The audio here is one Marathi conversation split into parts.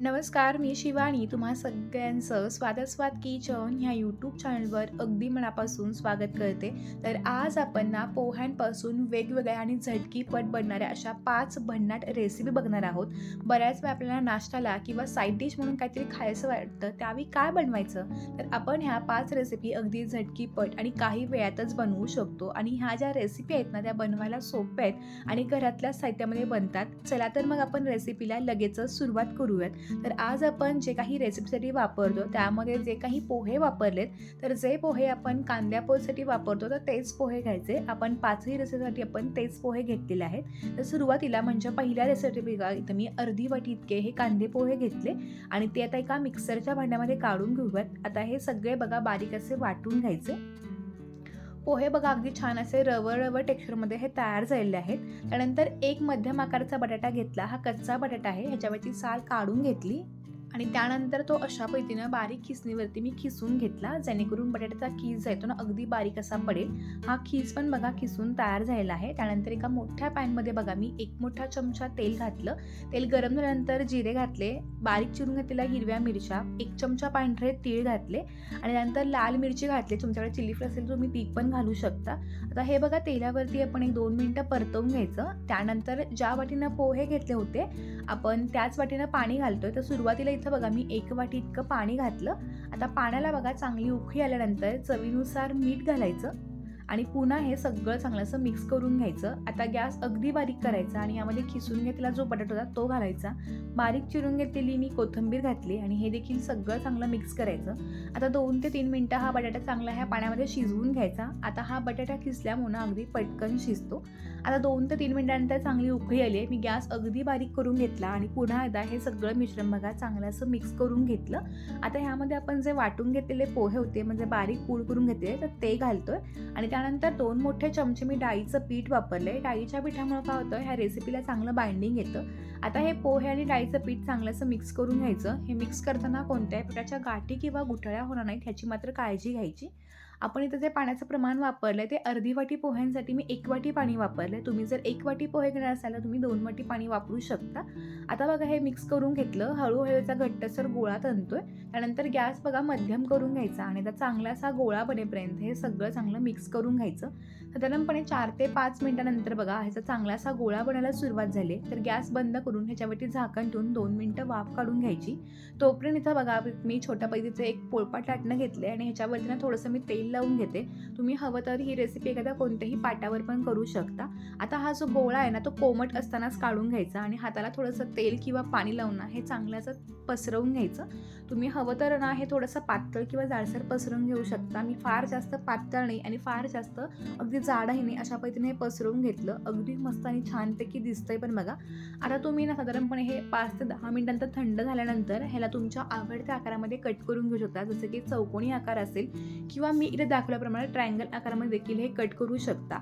नमस्कार मी शिवानी. तुम्हा सगळ्यांचं स्वादस्वाद किचन ह्या यूट्यूब चॅनलवर अगदी मनापासून स्वागत करते. तर आज आपण ना पोह्यांपासून वेगवेगळ्या आणि झटकीपट बनणाऱ्या अशा पाच भन्नाट रेसिपी बघणार आहोत. बऱ्याच वेळा आपल्याला नाश्त्याला किंवा साईड डिश म्हणून काहीतरी खायचं वाटतं त्यावेळी काय बनवायचं? तर आपण ह्या पाच रेसिपी अगदी झटकीपट आणि काही वेळातच बनवू शकतो. आणि ह्या ज्या रेसिपी आहेत ना त्या बनवायला सोप्या आहेत आणि घरातल्या साहित्यामध्ये बनतात. चला तर मग आपण रेसिपीला लगेचच सुरुवात करूयात. तर आज आपण जे काही रेसिपीसाठी वापरतो त्यामध्ये जे काही पोहे वापरलेत तर जे पोहे आपण कांद्या पोहेसाठी वापरतो तर तेच पोहे घ्यायचे. आपण पाचही रेसिपीसाठी आपण तेच पोहे घेतलेले आहेत. तर सुरुवातीला म्हणजे पहिल्या रेसिपी बघा इथं मी अर्धी वाटी इतके हे कांदे पोहे घेतले आणि ते आता एका मिक्सरच्या भांड्यामध्ये काढून घेऊयात. आता हे सगळे बघा बारीक असे वाटून घ्यायचे. पोहे बघा अगदी छान असे रवर रवर टेक्स्चरमध्ये हे तयार झालेले आहेत. त्यानंतर एक मध्यम आकाराचा बटाटा घेतला. हा कच्चा बटाटा आहे. ह्याच्यावरची साल काढून घेतली. आणि त्यानंतर तो अशा पद्धतीनं बारीक खिसणीवरती मी खिसून घेतला जेणेकरून बटाट्याचा खीस जो आहे तो ना अगदी बारीक असा पडेल. हा खीस पण बघा खिसून तयार झालेला आहे. त्यानंतर एका मोठ्या पॅनमध्ये बघा मी एक मोठा चमचा तेल घातलं. तेल गरम झाल्यानंतर जिरे घातले बारीक चिरून घेतलेल्या हिरव्या मिरच्या एक चमचा पांढरे तीळ घातले आणि त्यानंतर लाल मिरची घातली. तुमच्याकडे चिली फ्लेक्स असेल तुम्ही ती पण घालू शकता. आता हे बघा तेलावरती आपण एक दोन मिनटं परतवून घ्यायचं. त्यानंतर ज्या वाटीनं पोहे घेतले होते आपण त्याच वाटीनं पाणी घालतोय. तर सुरुवातीला इथं बघा मी एक वाटी इतकं पाणी घातलं. आता पाण्याला बघा चांगली उखळी आल्यानंतर चवीनुसार मीठ घालायचं. आणि पुन्हा हे सगळं चांगलं असं मिक्स करून घ्यायचं. आता गॅस अगदी बारीक करायचा आणि यामध्ये खिसून घेतलेला जो बटाटा होता तो घालायचा. बारीक चिरून घेतलेली मी कोथिंबीर घातली आणि हे देखील सगळं चांगलं मिक्स करायचं. आता दोन ते तीन मिनटं हा बटाटा चांगला ह्या पाण्यामध्ये शिजवून घ्यायचा. आता हा बटाटा खिसल्यामुळं अगदी पटकन शिजतो. आता दोन ते तीन मिनटानंतर चांगली उकळी आली आहे. मी गॅस अगदी बारीक करून घेतला आणि पुन्हा एकदा हे सगळं मिश्रण बघा चांगलं असं मिक्स करून घेतलं. आता ह्यामध्ये आपण जे वाटून घेतलेले पोहे होते म्हणजे बारीक पूड करून घेतले तर ते घालतोय. आणि त्या त्यानंतर दोन मोठे चमचे मी डाळीचं पीठ वापरले डाळीच्या पिठामुळे काय होतं ह्या रेसिपीला चांगलं बाइंडिंग येतं. आता हे पोहे आणि डाळीचं पीठ चांगलं असं मिक्स करून घ्यायचं. हे मिक्स करताना कोणत्याही पिठाच्या गाठी किंवा गुठळ्या होणार नाहीत ह्याची मात्र काळजी घ्यायची. आपण इथं जे पाण्याचं प्रमाण वापरलं आहे ते अर्धी वाटी पोह्यांसाठी मी एक वाटी पाणी वापरलं आहे तुम्ही जर एक वाटी पोहे घेणार असाल तर तुम्ही दोन वाटी पाणी वापरू शकता. आता बघा हे मिक्स करून घेतलं. हळूहळूचा घट्टसर गोळा तणतोय. त्यानंतर गॅस बघा मध्यम करून घ्यायचा आणि त्याचा चांगला असा गोळा बनेपर्यंत हे सगळं चांगलं मिक्स करून घ्यायचं. साधारणपणे चार ते पाच मिनिटानंतर बघा ह्याचा चांगला असा गोळा बनायला सुरुवात झाली तर गॅस बंद करून ह्याच्यावरती झाकण ठेवून दोन मिनटं वाफ काढून घ्यायची. तोपर्यंत इथं बघा मी छोट्या पैदीचं एक पोळपाट लाटणं आहे आणि ह्याच्यावरती ना थोडंसं मी तेल लावून घेते. तुम्ही हवं तर ही रेसिपी एखाद्या कोणत्याही पाटावर पण करू शकता. आता हा जो गोळा आहे ना तो कोमट असतानाच काढून घ्यायचा आणि हाताला थोडंसं तेल किंवा पाणी लावून ना हे चांगल्याचं पसरवून घ्यायचं. तुम्ही हवं तर ना हे थोडंसं पातळ किंवा जाडसर पसरवून घेऊ शकता. मी फार जास्त पातळ नाही आणि फार जास्त अगदी जाडही नाही अशा पद्धतीने हे पसरवून घेतलं. अगदी मस्त आणि छानपैकी दिसतंय पण बघा. आता तुम्ही ना साधारणपणे हे पाच ते दहा मिनिटांतर थंड झाल्यानंतर ह्याला तुमच्या आवडत्या आकारामध्ये कट करून घेऊ शकता. जसं की चौकोनी आकार असेल किंवा मी इथे दाखवल्याप्रमाणे ट्रायंगल आकारामध्ये देखील हे कट करू शकता.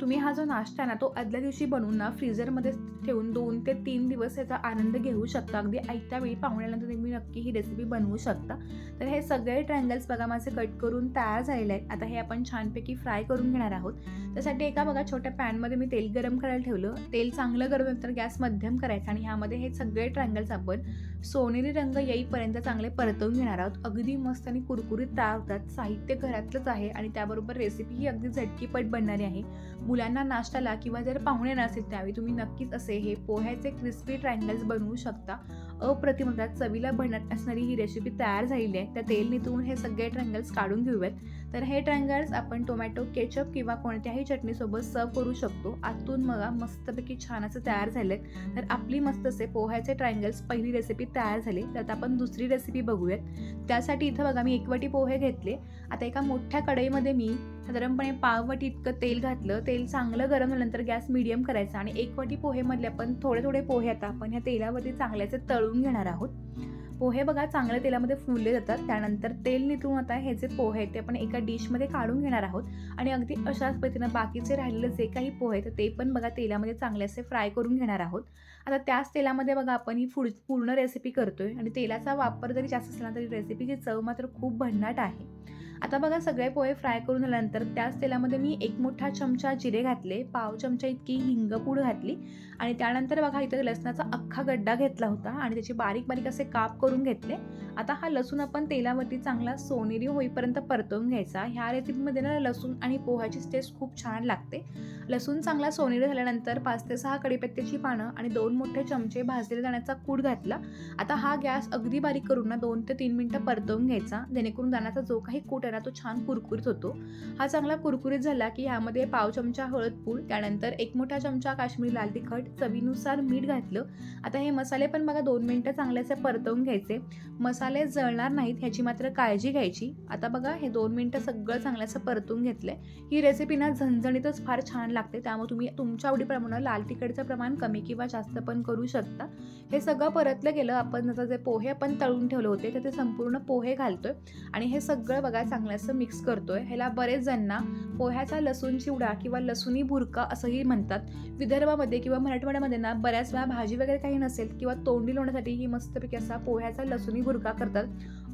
तुम्ही हा जो नाश्ता आहे ना तो आदल्या दिवशी बनवून ना फ्रीझरमध्ये ठेवून दोन ते तीन दिवस याचा आनंद घेऊ शकता. अगदी ऐकत्या वेळी पाहुण्यानंतर तुम्ही नक्की ही रेसिपी बनवू शकता. तर हे सगळे ट्रँगल्स बघा माझे कट करून तयार झालेले आहेत. आता हे आपण छानपैकी फ्राय करून घेणार आहोत. त्यासाठी एका बघा छोट्या पॅनमध्ये मी तेल गरम करायला ठेवलं. तेल चांगलं गरम नंतर गॅस मध्यम करायचा आणि ह्यामध्ये हे सगळे ट्रँगल्स आपण सोनेरी रंग येईपर्यंत चांगले परतवून घेणार आहोत. अगदी मस्त आणि कुरकुरीत तयार होतात. साहित्य घरातलंच आहे आणि त्याबरोबर रेसिपी ही अगदी झटकीपट बनणारी आहे. मुलांना नाश्त्याला किंवा जर पाहुणे नसेल त्यावेळी तुम्ही नक्कीच असे हे पोह्याचे क्रिस्पी ट्रँगल्स बनवू शकता. अप्रतिमतात चवीला बनत असणारी ही रेसिपी तयार झालेली आहे. त्या तेल नितळून हे सगळे ट्रँगल्स काढून घेऊयात. तर हे ट्रँगल्स आपण टोमॅटो केचप किंवा कोणत्याही चटणीसोबत सर्व करू शकतो. आतून बघा मस्तपैकी छान असं तयार झालेत तर आपली मस्त असे पोह्याचे ट्रँगल्स पहिली रेसिपी तयार झाली. तर आता आपण दुसरी रेसिपी बघूयात. त्यासाठी इथं बघा मी एकवटी पोहे घेतले. आता एका मोठ्या कढईमध्ये मी साधारणपणे पाववटी इतकं तेल घातलं. तेल चांगलं गरम झाल्यानंतर गॅस मिडियम करायचा. आणि एकवटी पोहेमधले आपण थोडे थोडे पोहे आता आपण ह्या तेलावरती चांगल्याचे तळून घेणार आहोत. पोहे बघा चांगल्या तेलामध्ये फुलले जातात. त्यानंतर तेल नितळून आता हे जे पोहे आहेत ते आपण एका डिशमध्ये काढून घेणार आहोत. आणि अगदी अशाच पद्धतीनं बाकीचे राहिलेले जे काही पोहे आहेत ते पण बघा तेलामध्ये चांगले असे फ्राय करून घेणार आहोत. आता त्याच तेलामध्ये बघा आपण ही फुड पूर्ण रेसिपी करतोय. आणि तेलाचा वापर जरी जास्त असला तरी रेसिपीची चव मात्र खूप भन्नाट आहे. आता बघा सगळे पोहे फ्राय करून झाल्यानंतर त्याच तेलामध्ये मी एक मोठा चमचा जिरे घातले पाव चमचा इतकी हिंगपूड घातली आणि त्यानंतर बघा इथं लसणाचा अख्खा गड्डा घेतला होता आणि त्याचे बारीक बारीक असे काप करून घेतले. आता हा लसूण आपण तेलावरती चांगला सोनेरी होईपर्यंत परतवून घ्यायचा. ह्या रेसिपीमध्ये ना लसूण आणि पोह्याची टेस्ट खूप छान लागते. लसूण चांगला सोनेरी झाल्यानंतर पाच ते सहा कडीपत्त्याची पानं आणि दोन मोठे चमचे भाजलेले दाण्याचा कूड घातला. आता हा गॅस अगदी बारीक करून ना दोन ते तीन मिनटं परतवून घ्यायचा जेणेकरून दाण्याचा जो काही कूट आहे ना तो छान कुरकुरीत होतो. हा चांगला कुरकुरीत झाला की ह्यामध्ये पाव चमचा हळद पूड त्यानंतर एक मोठा चमचा काश्मीरी लाल तिखट चवीनुसार मीठ घातलं. आता हे मसाले पण बघा दोन मिनटं चांगल्याचे परतवून घ्यायचे. मसाले जळणार नाहीत ह्याची मात्र काळजी घ्यायची. आता बघा हे दोन मिनटं सगळं चांगल्याचं परतून घेतलंय. ही रेसिपी ना झणझणीतच फार छान लागते त्यामुळे तुम्ही तुमच्या आवडीप्रमाणे लाल तिखटचं प्रमाण कमी किंवा जास्त पण करू शकता. हे सगळं परतलं गेलं आपण जसं जे पोहे आपण तळून ठेवले होते तर ते संपूर्ण पोहे घालतोय. आणि हे सगळं बघा चांगल्याचं मिक्स करतोय. ह्याला बरेच जणांना पोह्याचा लसूण चिवडा किंवा लसुणी भुरका असंही म्हणतात. विदर्भामध्ये किंवा मराठवाड्यामध्ये ना बऱ्याच वेळा भाजी वगैरे काही नसेल किंवा तोंडी लोण्यासाठी ही मस्तपैकी असा पोह्याचा लसुणी भुरका करतात.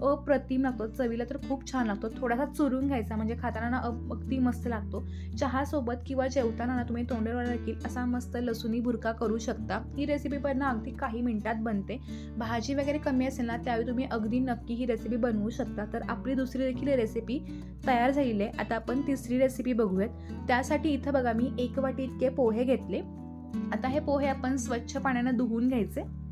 अप्रतिम लागतो. चवीला तर खूप छान लागतो. थोडासा चुरून घ्यायचा म्हणजे खाताना ना अगदी मस्त लागतो. चहासोबत किंवा जेवताना ना तुम्ही तोंडेवर देखील असा मस्त लसुणी भुरका करू शकता. ही रेसिपी पण ना अगदी काही मिनिटात बनते. भाजी वगैरे कमी असेल ना त्यावेळी तुम्ही अगदी नक्की ही रेसिपी बनवू शकता. तर आपली दुसरी देखील रेसिपी तयार झालेली आहे. आता आपण तिसरी रेसिपी बघूयात. त्यासाठी इथं बघा मी एक वाटी इतके पोहे घेतले. आता हे पोहे आपण स्वच्छ पाण्यानं धुवून घ्यायचे.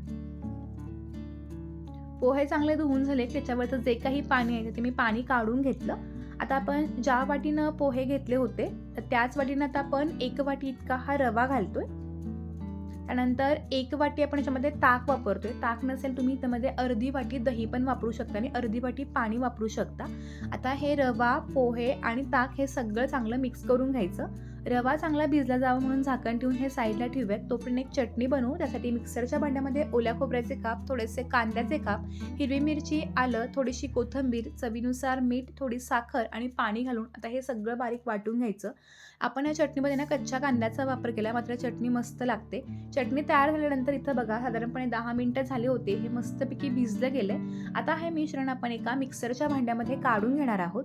पोहे चांगले धुवून झाले त्याच्यावरचं जे काही पाणी आहे ते मी पाणी काढून घेतलं. आता आपण ज्या वाटीनं पोहे घेतले होते तर त्याच वाटीनं आता आपण एक वाटी इतका हा रवा घालतोय. त्यानंतर एक वाटी आपण याच्यामध्ये ताक वापरतोय. ताक नसेल तुम्ही त्यामध्ये अर्धी वाटी दही पण वापरू शकता आणि अर्धी वाटी पाणी वापरू शकता. आता हे रवा पोहे आणि ताक हे सगळं चांगलं मिक्स करून घ्यायचं. रवा चांगला भिजला जावा म्हणून झाकण ठेवून हे साईडला ठेवूयात. तोपर्यंत एक चटणी बनवू. त्यासाठी मिक्सरच्या भांड्यामध्ये ओल्या खोबऱ्याचे काप थोडेसे कांद्याचे काप हिरवी मिरची आलं थोडीशी कोथिंबीर चवीनुसार मीठ थोडी साखर आणि पाणी घालून आता हे सगळं बारीक वाटून घ्यायचं. आपण या चटणीमध्ये ना कच्च्या कांद्याचा वापर केला मात्र चटणी मस्त लागते. चटणी तयार झाल्यानंतर इथं बघा साधारणपणे दहा मिनिटं झाले होते. हे मस्तपैकी भिजलं गेलं आता हे मिश्रण आपण एका मिक्सरच्या भांड्यामध्ये काढून घेणार आहोत.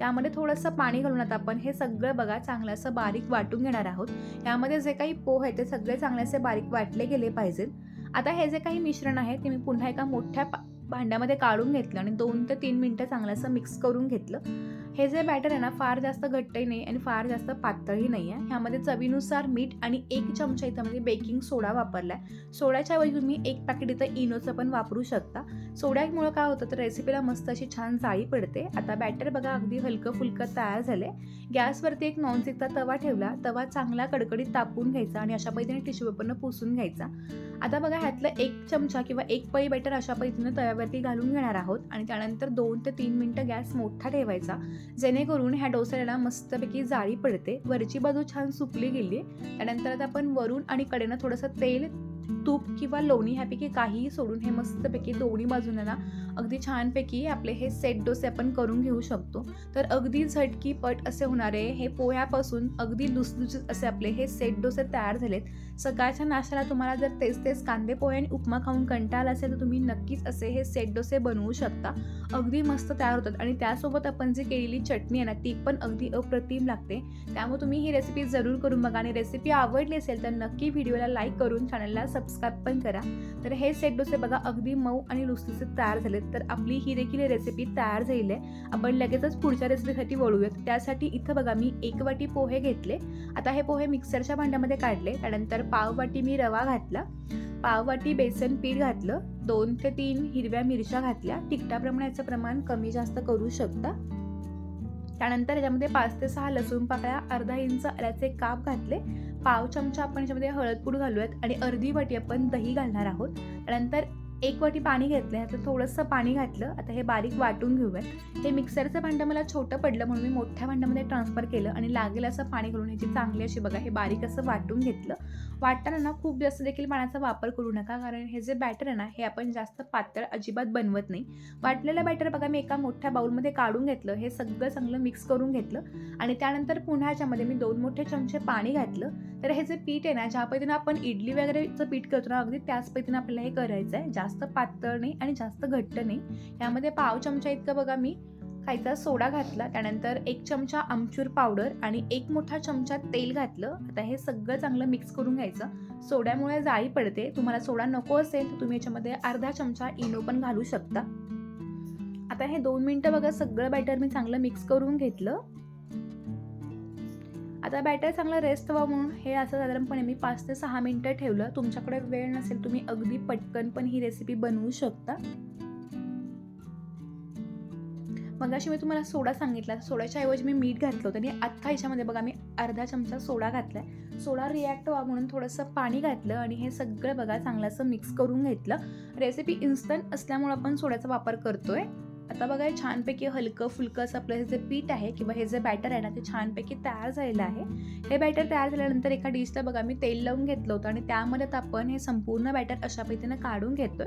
त्यामध्ये थोडंसं पाणी घालून आता आपण हे सगळं बघा चांगलं असं बारीक वाटून घेणार आहोत. यामध्ये जे काही पोह आहे ते सगळे चांगले असे बारीक वाटले गेले पाहिजेत. आता हे जे काही मिश्रण आहे ते मी पुन्हा एका मोठ्या पा- भांड्यामध्ये काढून घेतलं आणि दोन ते तीन मिनटं चांगलं असं मिक्स करून घेतलं. हे जे बॅटर आहे ना फार जास्त घट्टही नाही आणि फार जास्त पातळही नाही आहे ह्यामध्ये चवीनुसार मीठ आणि एक चमचा इथं म्हणजे बेकिंग सोडा वापरला आहे सोड्याच्या ऐवजी तुम्ही एक पॅकेट इथं इनोचं पण वापरू शकता. सोड्यामुळं काय होतं तर रेसिपीला मस्त अशी छान जाळी पडते. आता बॅटर बघा अगदी हलकं फुलकं तयार झाले. गॅसवरती एक नॉनस्टिकचा तवा ठेवला. तवा चांगला कडकडीत तापून घ्यायचा आणि अशा पद्धतीने टिश्यू पेपरनं पुसून घ्यायचा. आता बघा ह्यातलं एक चमचा किंवा एक पळी बॅटर अशा पद्धतीनं तव्यावरती घालून घेणार आहोत. आणि त्यानंतर दोन ते तीन मिनटं गॅस मोठा ठेवायचा. जेणेकरून ह्या डोसाला मस्तपैकी जाळी पडते. वरची बाजू छान सुकली गेली त्यानंतर आता आपण वरून आणि कडेनं थोडंसं तेल तूप किंवा लोणी ह्यापैकी काहीही सोडून हे मस्तपैकी दोन्ही बाजूने ना अगदी छानपैकी आपले हे सेट डोसे आपण करून घेऊ शकतो. तर अगदी झटकी पट असे होणारे हे पोह्यापासून अगदी लुसलुसीत असे आपले हे सेट डोसे तयार झालेत. सकाळच्या नाश्त्याला तुम्हाला जर तेच तेच कांदे पोहे आणि उपमा खाऊन कंटाळा असेल तर तुम्ही नक्कीच असे हे सेट डोसे बनवू शकता. अगदी मस्त तयार होतात आणि त्यासोबत आपण जी केलेली चटणी आहे ना ती पण अगदी अप्रतिम लागते. त्यामुळे तुम्ही ही रेसिपी जरूर करून बघा आणि रेसिपी आवडली असेल तर नक्की व्हिडिओला लाईक करून चॅनलला सबस्क्राईब पण करा. तर हे सेट डोसे बघा अगदी मऊ आणि लुसलुसे तयार झालेत. तर आपली ही देखील रेसिपी तयार झाली आहे. आपण लगेचच पुढच्या रेसिपीसाठी वळूयात. त्यासाठी इथं बघा मी एक वाटी पोहे घेतले. आता हे पोहे मिक्सरच्या भांड्यामध्ये काढले. त्यानंतर पाव वाटी मी रवा घातला. पाव वाटी बेसन पीठ घातलं. दोन ते तीन हिरव्या मिरच्या घातल्या. तिखटाप्रमाणे याचं प्रमाण कमी जास्त करू शकता. त्यानंतर याच्यामध्ये पाच ते सहा लसूण पाकळ्या अर्धा इंच आल्याचे काप घातले. पाव चमचा आपण याच्यामध्ये हळदपूड घालूयात आणि अर्धी वाटी आपण दही घालणार आहोत. त्यानंतर एक वाटी पाणी घेतलं आता थोडंसं पाणी घातलं आता हे बारीक वाटून घेऊयात. हे मिक्सरचं भांडं मला छोटं पडलं म्हणून मी मोठ्या भांड्यामध्ये ट्रान्सफर केलं आणि लागेल असं पाणी घालून ह्याची चांगली अशी बघा हे बारीक असं वाटून घेतलं. वाटताना ना खूप जास्त देखील पाण्याचा वापर करू नका कारण हे जे बॅटर आहे ना हे आपण जास्त पातळ अजिबात बनवत नाही. वाटलेलं बॅटर बघा मी एका मोठ्या बाऊलमध्ये काढून घेतलं हे सगळं चांगलं मिक्स करून घेतलं आणि त्यानंतर पुन्हा ह्याच्यामध्ये मी दोन मोठे चमचे पाणी घातलं. तर हे जे पीठ आहे ना ज्या पद्धतीनं आपण इडली वगैरेचं पीठ करतो ना अगदी त्याच पद्धतीनं आपल्याला हे करायचं आहे जास्त पातळ नाही आणि जास्त घट्ट नाही. यामध्ये पाव चमचा इतकं बघा मी खायचा सोडा घातला त्यानंतर एक चमचा आमचूर पावडर आणि एक मोठा चमचा तेल घातलं. आता हे सगळं चांगलं मिक्स करून घ्यायचं. सोड्यामुळे जाळी पडते. तुम्हाला सोडा नको असेल तर तुम्ही याच्यामध्ये अर्धा चमचा इनो पण घालू शकता. आता हे दोन मिनटं बघा सगळं बॅटर मी चांगलं मिक्स करून घेतलं. आता बॅटर चांगलं रेस्ट व्हावं म्हणून. हे असं साधारणपणे मी पाच ते सहा मिनटं ठेवलं. तुमच्याकडे वेळ नसेल तुम्ही अगदी पटकन पण ही रेसिपी बनवू शकता. मग अशी मी तुम्हाला सोडा सांगितला. सोड्याच्या ऐवजी मी मीठ घातलं होतं आणि आत्ता ह्याच्यामध्ये बघा मी अर्धा चमचा सोडा घातलाय. सोडा रिॲक्ट व्हा म्हणून थोडंसं पाणी घातलं आणि हे सगळं बघा चांगलं असं मिक्स करून घेतलं. रेसिपी इन्स्टंट असल्यामुळे आपण सोड्याचा वापर करतोय. आता बघा हे छानपैकी हलकं फुलकं असं आपलं हे जे पीठ आहे किंवा हे जे बॅटर आहे ना ते छानपैकी तयार झालेलं आहे. हे बॅटर तयार झाल्यानंतर एका डिशला बघा मी तेल लावून घेतलं होतं आणि त्यामध्ये आपण हे संपूर्ण बॅटर अशा पद्धतीनं काढून घेतोय.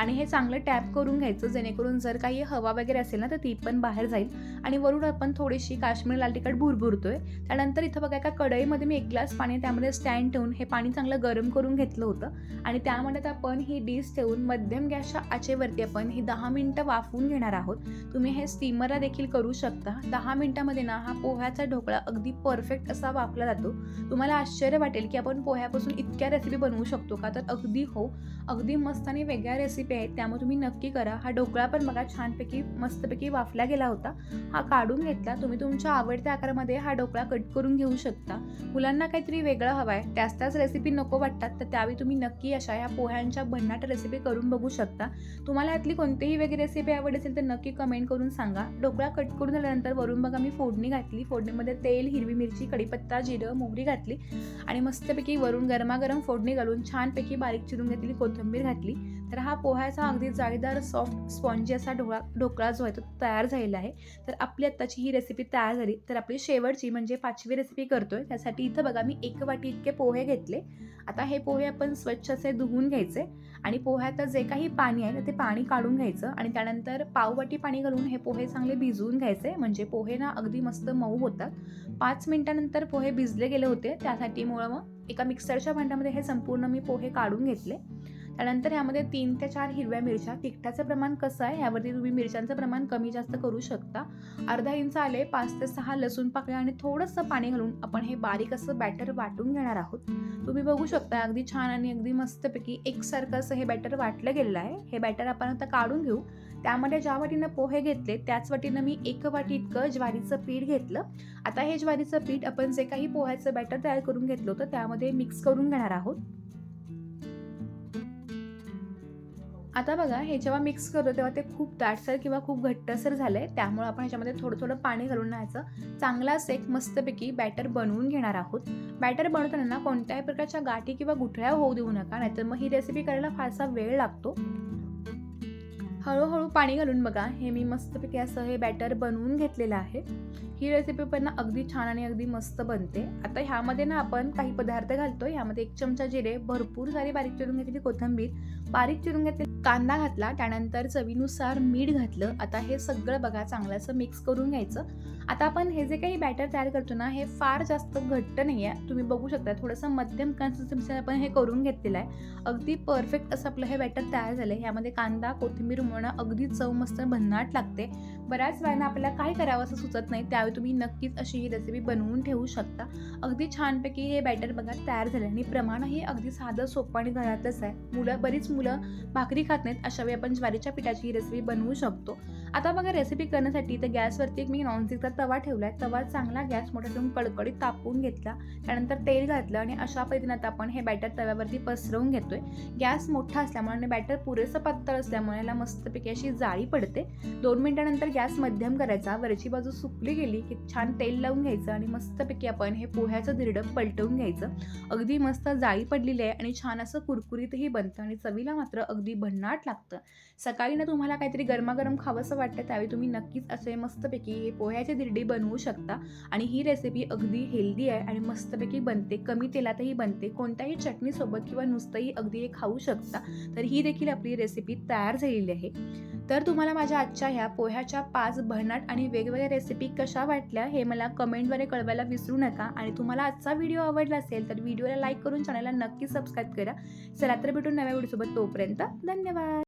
आणि हे चांगलं टॅप करून घ्यायचं जेणेकरून जर काही हवा वगैरे असेल ना तर ती पण बाहेर जाईल. आणि वरून आपण थोडीशी काश्मीर लाल तिखट भुरभुरतोय. त्यानंतर इथं बघा एका कढईमध्ये मी एक ग्लास पाणी त्यामध्ये स्टँड ठेवून हे पाणी चांगलं गरम करून घेतलं होतं. आणि त्यामध्ये आपण ही डिश ठेवून मध्यम गॅसच्या आचेवरती आपण ही दहा मिनटं वाफवून घेणार आहोत. तुम्ही हे स्टीमरला देखील करू शकता. दहा मिनटामध्ये ना हा पोह्याचा ढोकळा अगदी परफेक्ट असा वाफला जातो. तुम्हाला आश्चर्य वाटेल की आपण पोह्यापासून इतक्या रेसिपी बनवू शकतो का? तर अगदी हो. अगदी मस्त आणि वेगळ्या रेसिपी आहेत त्यामुळे तुम्ही नक्की करा. हा ढोकळा पण बघा छानपैकी मस्तपैकी वाफला गेला होता. हा काढून घेतला. तुम्ही तुमच्या आवडत्या आकारामध्ये हा ढोकळा कट करून घेऊ शकता. मुलांना काहीतरी वेगळं हवं आहे त्याच त्याच रेसिपी नको वाटतात तर त्यावेळी तुम्ही नक्की अशा ह्या पोह्यांच्या भन्नाट रेसिपी करून बघू शकता. तुम्हाला यातली कोणतीही वेगळी रेसिपी आवड असेल तर नक्की कमेंट करून सांगा. ढोकळा कट करून झाल्यानंतर वरून बघा मी फोडणी घातली. फोडणीमध्ये तेल हिरवी मिरची कढीपत्ता जिरं मोहरी घातली. आणि मस्तपैकी वरून गरमागरम फोडणी घालून छानपैकी बारीक चिरून घेतली कोथिंबीर घातली. तर हा पोह्याचा अगदी जाळीदार सॉफ्ट स्पॉन्जी असा ढोकळा ढोकळा जो आहे तो तयार झालेला आहे. तर आपली आत्ताची ही रेसिपी तयार झाली. तर आपली शेवटची म्हणजे पाचवी रेसिपी करतोय. त्यासाठी इथं बघा मी एक वाटी इतके पोहे घेतले. आता हे पोहे आपण स्वच्छ असे धुवून घ्यायचे. आणि पोह्यात जे काही पाणी आहे ते पाणी काढून घ्यायचं. आणि त्यानंतर पाववाटी पाणी घालून हे पोहे चांगले भिजवून घ्यायचे. म्हणजे पोहे ना अगदी मस्त मऊ होतात. पाच मिनिटानंतर पोहे भिजले गेले होते. त्यासाठी मुळं मग एका मिक्सरच्या भांड्यामध्ये हे संपूर्ण मी पोहे काढून घेतले. त्यानंतर ह्यामध्ये तीन ते चार हिरव्या मिरच्या. तिखटाचं प्रमाण कसं आहे? यावरती तुम्ही मिरच्यांचं प्रमाण कमी जास्त करू शकता. अर्धा इंच आले पाच ते सहा लसूण पाकळ्या आणि थोडंसं पाणी घालून आपण हे बारीक असं बॅटर वाटून घेणार आहोत. तुम्ही बघू शकता अगदी छान आणि अगदी मस्तपैकी एकसारखं असं हे बॅटर वाटलं गेलेलं आहे. हे बॅटर आपण आता काढून घेऊ. त्यामध्ये ज्या वाटीनं पोहे घेतले त्याच वाटीनं मी एक वाटी इतकं ज्वारीचं पीठ घेतलं. आता हे ज्वारीचं पीठ आपण जे काही पोह्याचं बॅटर तयार करून घेतलं होतं त्यामध्ये मिक्स करून घेणार आहोत. आता बघा हे जेव्हा मिक्स करतो तेव्हा ते खूप दाटसर किंवा खूप घट्टसर झालंय. त्यामुळे आपण ह्याच्यामध्ये थोडं थोडं पाणी घालून न्यायचं. चांगलाच एक मस्तपैकी बॅटर बनवून घेणार आहोत. बॅटर बनवताना कोणत्याही प्रकारच्या गाठी किंवा गुठळ्या होऊ देऊ नका नाहीतर मग ही रेसिपी करायला फारसा वेळ लागतो. हळूहळू पाणी घालून बघा हे मी मस्तपैकी असं हे बॅटर बनवून घेतलेलं आहे. ही रेसिपी पण ना अगदी छान आणि अगदी मस्त बनते. आता ह्यामध्ये ना आपण काही पदार्थ घालतो ह्यामध्ये एक चमचा जिरे भरपूर सारी बारीक चिरून घेतलेली कोथिंबीर बारीक चिरून घेतले कांदा घातला त्यानंतर चवीनुसार मीठ घातलं. आता हे सगळं बघा चांगलं असं मिक्स करून घ्यायचं. आता आपण हे जे काही बॅटर तयार करतो ना हे फार जास्त घट्ट नाही आहे तुम्ही बघू शकता थोडंसं मध्यम कन्सिस्टन्सी आपण हे करून घेतलेलं आहे. अगदी परफेक्ट असं आपलं हे बॅटर तयार झालं आहे ह्यामध्ये कांदा कोथिंबीर उमळणं अगदी चव मस्त भन्नाट लागते. बऱ्याच वेळानं आपल्याला काय करावं असं सुचत नाही त्यावेळी तुम्ही नक्कीच अशी ही रेसिपी बनवून ठेवू शकता. अगदी छानपैकी हे बॅटर बघा तयार झालं आणि प्रमाणही अगदी साधं सोपं आणि घरातलंच आहे. मुलं बरीच मुलं भाकरी खात नाहीत अशा वेळी आपण ज्वारीच्या पिठाची रेसिपी बनवू शकतो. आता बघा रेसिपी करण्यासाठी तर गॅसवरती एक मी नॉनस्टिकचा तवा ठेवलाय. तवा चांगला गॅस मोठा ठेवून कडकडीत तापवून घेतला. त्यानंतर तेल घातलं आणि अशा पद्धतीने आता आपण हे बॅटर तव्यावरती पसरवून घेतोय. गॅस मोठा असल्यामुळे आणि बॅटर पुरेसं पातळ असल्यामुळे याला मस्तपैकी अशी जाळी पडते. दोन मिनिटानंतर गॅस मध्यम करायचा. वरची बाजू सुकली गेली की छान तेल लावून घ्यायचं आणि मस्तपैकी आपण हे पोह्याचं धिरडं पलटवून घ्यायचं. अगदी मस्त जाळी पडलेली आहे आणि छान असं कुरकुरीतही बनतं आणि चवीला मात्र अगदी भन्नाट लागतं. सकाळी ना तुम्हाला काहीतरी गरमागरम खावंसं वाटतं त्यावेळी तुम्ही नक्कीच असे मस्तपैकी हे पोह्याची दिरडे बनवू शकता. आणि ही रेसिपी अगदी हेल्दी आहे आणि मस्तपैकी बनते. कमी तेलातही बनते. कोणत्याही चटणीसोबत किंवा नुसतंही अगदी हे खाऊ शकता. तर ही देखील आपली रेसिपी तयार झालेली आहे. तर तुम्हाला माझ्या आजच्या ह्या पोह्याच्या पाच भन्नाट आणि वेगवेगळ्या रेसिपी कशा वाटल्या हे मला कमेंटद्वारे कळवायला विसरू नका. आणि तुम्हाला आजचा व्हिडिओ आवडला असेल तर व्हिडिओला लाईक करून चॅनलला नक्की सबस्क्राईब करा. चला तर भेटून नव्या व्हिडिओसोबत तोपर्यंत धन्यवाद.